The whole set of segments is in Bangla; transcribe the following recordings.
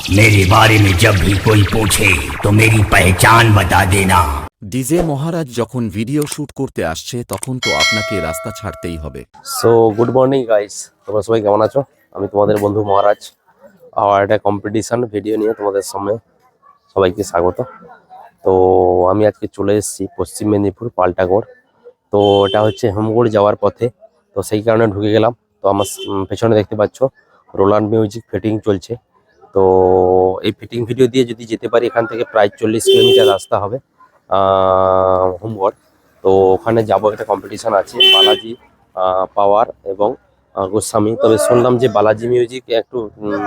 मेरे बारे में जब भी कोई पूछे तो मेरी पहचान बता देना ডিজে মহারাজ যখন ভিডিও শুট করতে আসছে তখন তো আপনাকে রাস্তা ছাড়তেই হবে সো গুড মর্নিং গাইস তোমরা সবাই কেমন আছো আমি তোমাদের বন্ধু মহারাজ আর একটা কম্পিটিশন ভিডিও নিয়ে তোমাদের সামনে সবাইকে স্বাগত তো আমি আজকে চলে এসেছি পশ্চিম মেদিনীপুর পাল্টাগড় তো এটা হচ্ছে হেমগড় যাওয়ার পথে তো সেই কারণে ঢুকে গেলাম তো আমার স- উম, পেছনে দেখতে পাচ্ছ রোলান্ড মিউজিক ফিটিং চলছে তো এই ফিটিং ভিডিও দিয়ে যদি যেতে পারি, এখান থেকে প্রায় চল্লিশ কিলোমিটার রাস্তা হবে হোমওয়ার্ক তো ওখানে যাব, একটা কম্পিটিশান আছে, বালাজি পাওয়ার এবং গোস্বামী। তবে শুনলাম যে বালাজি মিউজিক একটু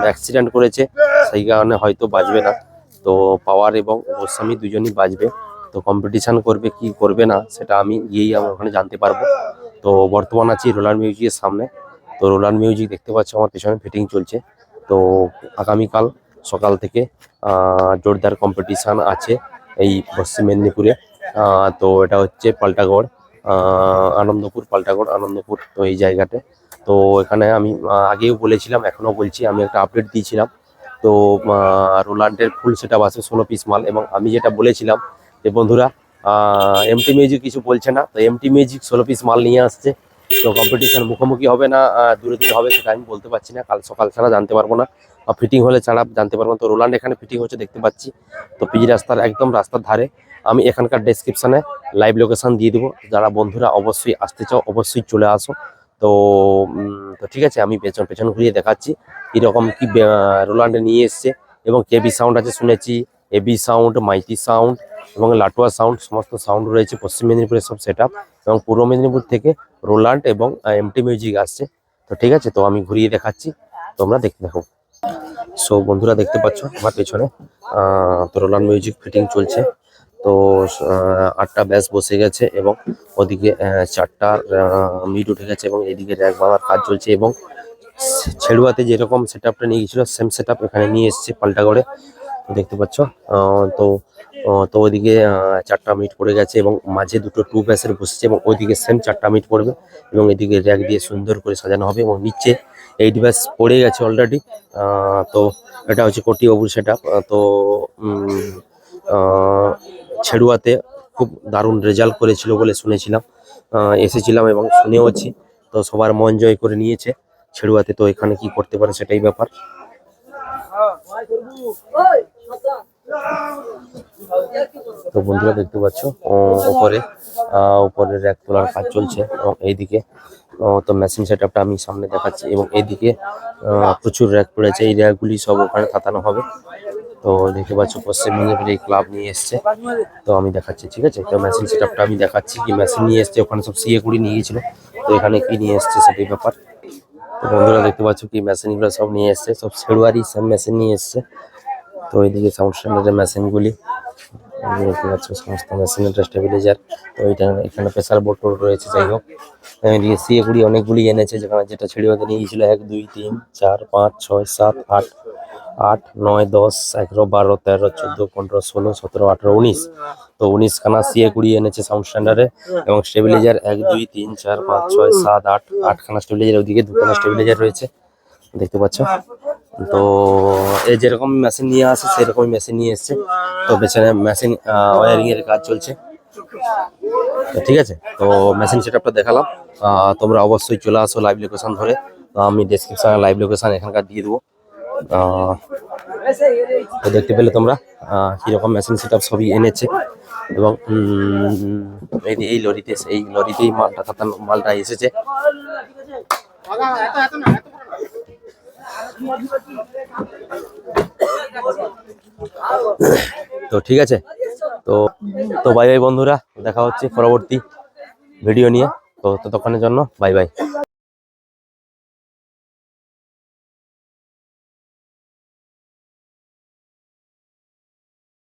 অ্যাক্সিডেন্ট করেছে, সেই কারণে হয়তো বাজবে না। তো পাওয়ার এবং গোস্বামী দুজনই বাজবে। তো কম্পিটিশান করবে, কি করবে না, সেটা আমি গিয়েই আমি ওখানে জানতে পারব। তো বর্তমান আছি রোলার মিউজিকের সামনে। তো রোলার মিউজিক দেখতে পাচ্ছ, আমার পেছনে ফিটিং চলছে। তো আগামীকাল সকাল থেকে জোরদার কম্পিটিশান আছে এই পশ্চিম মেদিনীপুরে। তো এটা হচ্ছে পাল্টাগড় আনন্দপুর পাল্টাগড়, আনন্দপুর, তো এই জায়গাতে। তো এখানে আমি আগেও বলেছিলাম, এখনও বলছি, আমি একটা আপডেট দিয়েছিলাম। তো রোলান্ডের ফুল সেটা আছে ষোলো পিস মাল এবং আমি যেটা বলেছিলাম যে, বন্ধুরা এমটি মিউজিক কিছু বলছে না, তো এমটি মিউজিক ষোলো পিস মাল নিয়ে আসছে। তো কম্পিটিশন মুখোমুখি হবে না দূরে দূরে হবে সেটা আমি বলতে পারছি না, কাল সকাল ছাড়া জানতে পারব না। ফিটিং হলে ছাড়া জানতে পারব তো রোলান্ড এখানে ফিটিং হচ্ছে দেখতে পাচ্ছি। তো পিজি রাস্তার একদম রাস্তার ধারে আমি এখানকার ডেসক্রিপশানে লাইভ লোকেশন দিয়ে দেবো। যারা বন্ধুরা অবশ্যই আসতে চাও, অবশ্যই চলে আসো। তো তো ঠিক আছে, আমি পেছন পেছন ঘুরিয়ে দেখাচ্ছি। কীরকম কি রোলান্ডে নিয়ে এসছে এবং কেবি সাউন্ড আছে শুনেছি। এবি সাউন্ড মাইটি সাউন্ড এবং লাটুয়া সাউন্ড সমস্ত সাউন্ড রয়েছে, পশ্চিম মেদিনীপুরের সব সেট এবং পূর্ব মেদিনীপুর থেকে রোলান্ড এবং এমটি মিউজিক আসছে। তো ঠিক আছে, তো আমি ঘুরিয়ে দেখাচ্ছি, তোমরা দেখতে দেখো সো বন্ধুরা দেখতে পাচ্ছ আমার পেছনে তো রোলান্ড মিউজিক ফিটিং চলছে। তো আটটা ব্যাস বসে গেছে এবং ওদিকে চারটা মিট উঠে গেছে এবং এদিকে র্যাক বাঁধার কাজ চলছে এবং ছেড়ুয়াতে যেরকম সেট আপটা নিয়ে গেছিল সেম সেট এখানে নিয়ে এসছে পাল্টাগড়ে তো দেখতে পাচ্ছ। তো তো ওইদিকে চারটা মিট পড়ে গেছে এবং মাঝে দুটো টু ব্যাসের বসেছে এবং ওইদিকে সেম চারটা মিট পড়বে এবং এদিকে র্যাক দিয়ে সুন্দর করে সাজানো হবে এবং নিচে এইট ব্যাস পড়ে গেছে অলরেডি তো এটা হচ্ছে কোটি বাবুর সেট তো ছেড়ুয়াতে খুব দারুণ রেজাল্ট করেছিল বলে শুনেছিলাম। এসেছিলাম এবং শুনেওছি। তো সবার মন জয় করে নিয়েছে ছেড়ুয়াতে। তো এখানে কি করতে পারে সেটাই ব্যাপার। তো বন্ধুরা দেখতে পাচ্ছ উপরে উপরে র্যাক তোলার কাজ চলছে এবং এইদিকে তো মেশিন সেটআপটা আমি সামনে দেখাচ্ছি এবং এইদিকে প্রচুর র্যাক পড়েছে, এই র্যাকগুলি সব ওখানে থাতানো হবে। তো দেখতে পাচ্ছ, পশ্চিম মেদিনীপুরে এই ক্লাব নিয়ে এসছে, তো আমি দেখাচ্ছি, ঠিক আছে? তো মেশিন সেটআপটা আমি দেখাচ্ছি, কি মেশিন নিয়ে এসছে, ওখানে সব সিএ কুড়ি নিয়ে গেছিল তো এখানে কি নিয়ে এসছে সেটাই ব্যাপার। তো বন্ধুরা দেখতে পাচ্ছ, কি মেশিনগুলো সব নিয়ে এসছে, সব শেরওয়ারি সব মেশিন নিয়ে এসছে। তো এইদিকে সাউন্ড স্ট্যান্ডার্ডের মেশিনগুলি দেখতে পাচ্ছ সমস্ত মেশিনের স্টেবিলাইজার তো এইটা এখানে প্রেসার বোর্ড রয়েছে, যাই হোক। এদিকে সিএ কুড়ি অনেকগুলি এনেছে, যেখানে যেটা ছেড়ে নিয়ে গেছিল এক, দুই, তিন, চার, পাঁচ, ছয়, সাত, আট আট, নয়, দশ, এগারো, বারো, তেরো, চোদ্দ, পনেরো, ষোলো, সতেরো, আঠেরো, উনিশ। তো উনিশ খানা সিএ কুড়ি এনেছে সাউন্ড স্ট্যান্ডার্ডে এবং স্টেবিলাইজার এক, দুই, তিন, চার, পাঁচ, ছয়, সাত, আট, আটখানা স্টেবিলাইজার ওদিকে দুখানা স্টেবিলাইজার রয়েছে। দেখতে পাচ্ছ? তো এই যেরকম মেশিন নিয়ে আসে, সেরকমই মেশিন নিয়ে এসছে। তো পেছনে মেশিন ওয়ারিং এর কাজ চলছে। তো ঠিক আছে, তো মেশিন সেটআপটা দেখালাম। তোমরা অবশ্যই চলে আসো লাইভ লোকেশন ধরে। আমি ডেসক্রিপশনে লাইভ লোকেশন এখানকার দিয়ে দেবো। তো দেখতে পেলে তোমরা কীরকম মেশিন সেটআপ সবই এনেছে। এবং এই এই লরিতে, এই লরিতেই মালটা মালটা এসেছে। তো ঠিক আছে। তো তো বাই বাই বন্ধুরা, দেখা হচ্ছে পরবর্তী ভিডিও নিয়ে। তো ততক্ষণের জন্য বাই বাই